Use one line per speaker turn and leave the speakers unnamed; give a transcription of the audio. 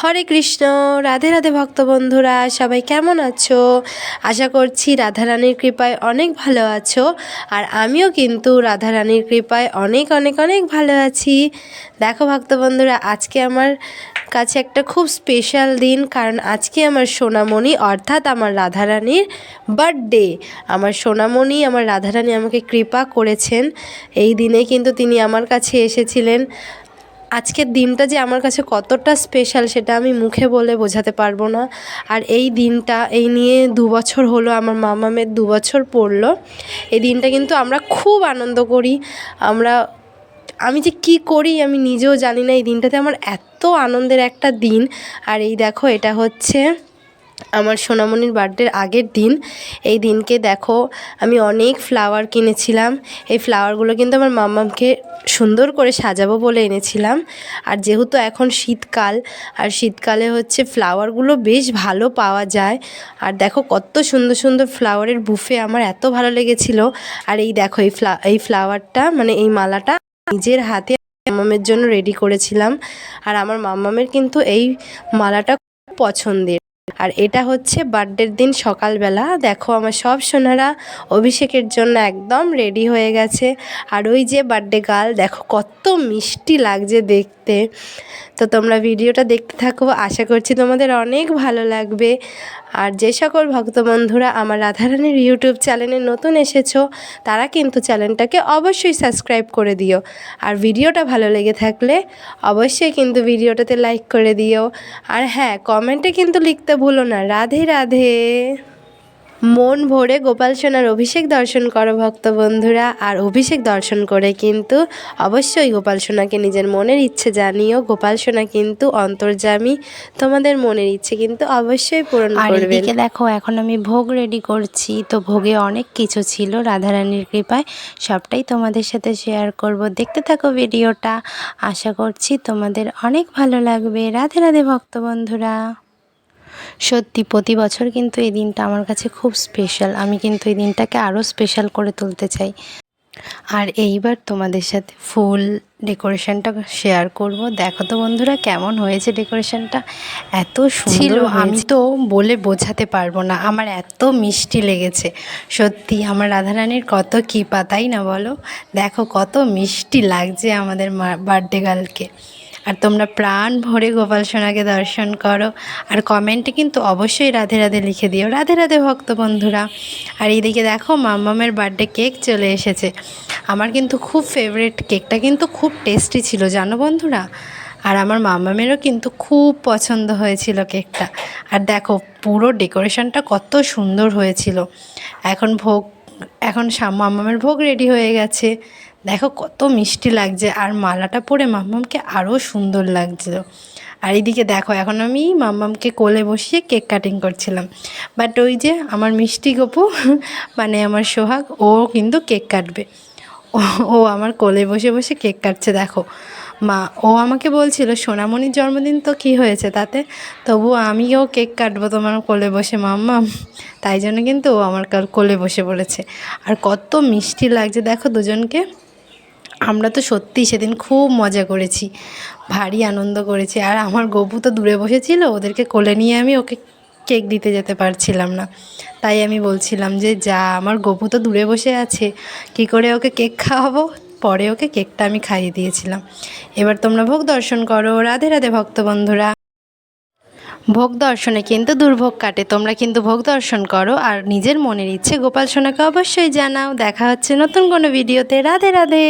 হরে কৃষ্ণ, রাধে রাধে ভক্ত বন্ধুরা, সবাই কেমন আছো? আশা করছি রাধারানীর কৃপায় অনেক ভালো আছো, আর আমিও কিন্তু রাধারানীর কৃপায় অনেক অনেক অনেক ভালো আছি। দেখো ভক্ত বন্ধুরা, আজকে আমার কাছে একটা খুব স্পেশাল দিন, কারণ আজকে আমার সোনামণি, অর্থাৎ আমার রাধারানীর বার্থডে আমার সোনামণি, আমার রাধারানী আমাকে কৃপা করেছেন। এই দিনে কিন্তু তিনি আমার কাছে এসেছিলেন। আজকের দিনটা যে আমার কাছে কতটা স্পেশাল সেটা আমি মুখে বলে বোঝাতে পারব না। আর এই দিনটা, এই নিয়ে দু বছর হলো, আমার মামামের দু বছর পড়ল। এই দিনটা কিন্তু আমরা খুব আনন্দ করি। আমরা, আমি যে কি করি আমি নিজেও জানি না। এই দিনটাতে আমার এত আনন্দের একটা দিন। আর এই দেখো, এটা হচ্ছে আমার সোনামণির বার্থডের আগের দিন। এই দিনকে দেখো, আমি অনেক ফ্লাওয়ার কিনেছিলাম। এই ফ্লাওয়ারগুলো কিন্তু আমার মাম্মামকে সুন্দর করে সাজাবো বলে এনেছিলাম। আর যেহেতু এখন শীতকাল, আর শীতকালে হচ্ছে ফ্লাওয়ারগুলো বেশ ভালো পাওয়া যায়। আর দেখো কত সুন্দর সুন্দর ফ্লাওয়ারের বুফে আমার এত ভালো লেগেছিলো। আর এই দেখো, এই ফ্লা এই ফ্লাওয়ারটা মানে এই মালাটা নিজের হাতে মামামের জন্য রেডি করেছিলাম। আর আমার মামামের কিন্তু এই মালাটা পছন্দের। আর এটা হচ্ছে বার্থডের দিন সকালবেলা। দেখো আমার সব সোনারা অভিষেকের জন্য একদম রেডি হয়ে গেছে। আর ওই যে বার্থডে গার্ল দেখো কত মিষ্টি লাগছে দেখতে। তো তোমরা ভিডিওটা দেখতে থাকো, আশা করছি তোমাদের অনেক ভালো লাগবে। আর যে সকল ভক্ত বন্ধুরা আমার রাধারানীর ইউটিউব চ্যানেলে নতুন এসেছ, তারা কিন্তু চ্যানেলটাকে অবশ্যই সাবস্ক্রাইব করে দিও। আর ভিডিওটা ভালো লেগে থাকলে অবশ্যই কিন্তু ভিডিওটাতে লাইক করে দিও। আর হ্যাঁ কমেন্টে কিন্তু লিখতে ভুলো না। রাধে রাধে। মন ভরে গোপাল সোনার অভিষেক দর্শন করো ভক্ত বন্ধুরা আর অভিষেক দর্শন করে কিন্তু অবশ্যই গোপাল সোনাকে নিজের মনের ইচ্ছে জানিও। গোপাল সোনা কিন্তু অন্তর্জামী তোমাদের মনের ইচ্ছে কিন্তু অবশ্যই পূরণ করবে
দেখো এখন আমি ভোগ রেডি করছি। তো ভোগে অনেক কিছু ছিল রাধারানীর কৃপায় সবটাই তোমাদের সাথে শেয়ার করব। দেখতে থাকো ভিডিওটা আশা করছি তোমাদের অনেক ভালো লাগবে। রাধে রাধে ভক্ত বন্ধুরা। সত্যি প্রতি বছর কিন্তু এই দিনটা আমার কাছে খুব স্পেশাল আমি কিন্তু এই দিনটাকে আরও স্পেশাল করে তুলতে চাই। আর এইবার তোমাদের সাথে ফুল ডেকোরেশনটা শেয়ার করব। দেখো তো বন্ধুরা কেমন হয়েছে ডেকোরেশনটা? এত ছিল আমি তো বলে বোঝাতে পারব না। আমার এত মিষ্টি লেগেছে। সত্যি আমার রাধারানীর কত কৃপা তাই না বলো? দেখো কত মিষ্টি লাগছে আমাদের বার্থডে গার্লকে আর তোমরা প্রাণ ভরে গোপাল সোনাকে দর্শন করো। আর কমেন্টে কিন্তু অবশ্যই রাধে রাধে লিখে দিও। রাধে রাধে ভক্ত বন্ধুরা। আর এইদিকে দেখো মাম্মামের বার্থডে কেক চলে এসেছে। আমার কিন্তু খুব ফেভারিট কেকটা কিন্তু খুব টেস্টি ছিল, জানো বন্ধুরা? আর আমার মামামেরও কিন্তু খুব পছন্দ হয়েছিল কেকটা আর দেখো পুরো ডেকোরেশনটা কত সুন্দর হয়েছিল। এখন ভোগ এখন মামামের ভোগ রেডি হয়ে গেছে। দেখো কত মিষ্টি লাগছে। আর মালাটা পরে মাম্মামকে আরও সুন্দর লাগছিল আর এইদিকে দেখো, এখন আমি মাম্মামকে কোলে বসিয়ে কেক কাটিং করছিলাম। বাট ওই যে আমার মিষ্টি গপু মানে আমার সোহাগ, ও কিন্তু কেক কাটবে। ও আমার কোলে বসে বসে কেক কাটছে, দেখো। মা, ও আমাকে বলছিল, সোনামণির জন্মদিন তো কি হয়েছে তাতে? তবু আমিও কেক কাটবো তোমার কোলে বসে, মাম্মা। তাই জন্য কিন্তু ও আমার কোলে বসে পড়েছে আর কত মিষ্টি লাগছে, দেখো দুজনকে। আমরা তো সত্যিই সেদিন খুব মজা করেছি, ভারী আনন্দ করেছি। আর আমার গপু তো দূরে বসেছিল, ওদেরকে কোলে নিয়ে আমি ওকে কেক দিতে যেতে পারছিলাম না। তাই আমি বলছিলাম যে, যা, আমার গপু তো দূরে বসে আছে, কি করে ওকে কেক খাওয়াবো? পরে ওকে কেকটা আমি খাইয়ে দিয়েছিলাম। এবার তোমরা ভোগ দর্শন করো, রাধে রাধে ভক্ত বন্ধুরা। ভোগ দর্শনে কিন্তু দুর্ভোগ কাটে, তোমরা কিন্তু ভোগ দর্শন করো আর নিজের মনের ইচ্ছে গোপাল সোনাকে অবশ্যই জানাও। দেখা হচ্ছে নতুন কোনো ভিডিওতে। রাধে রাধে।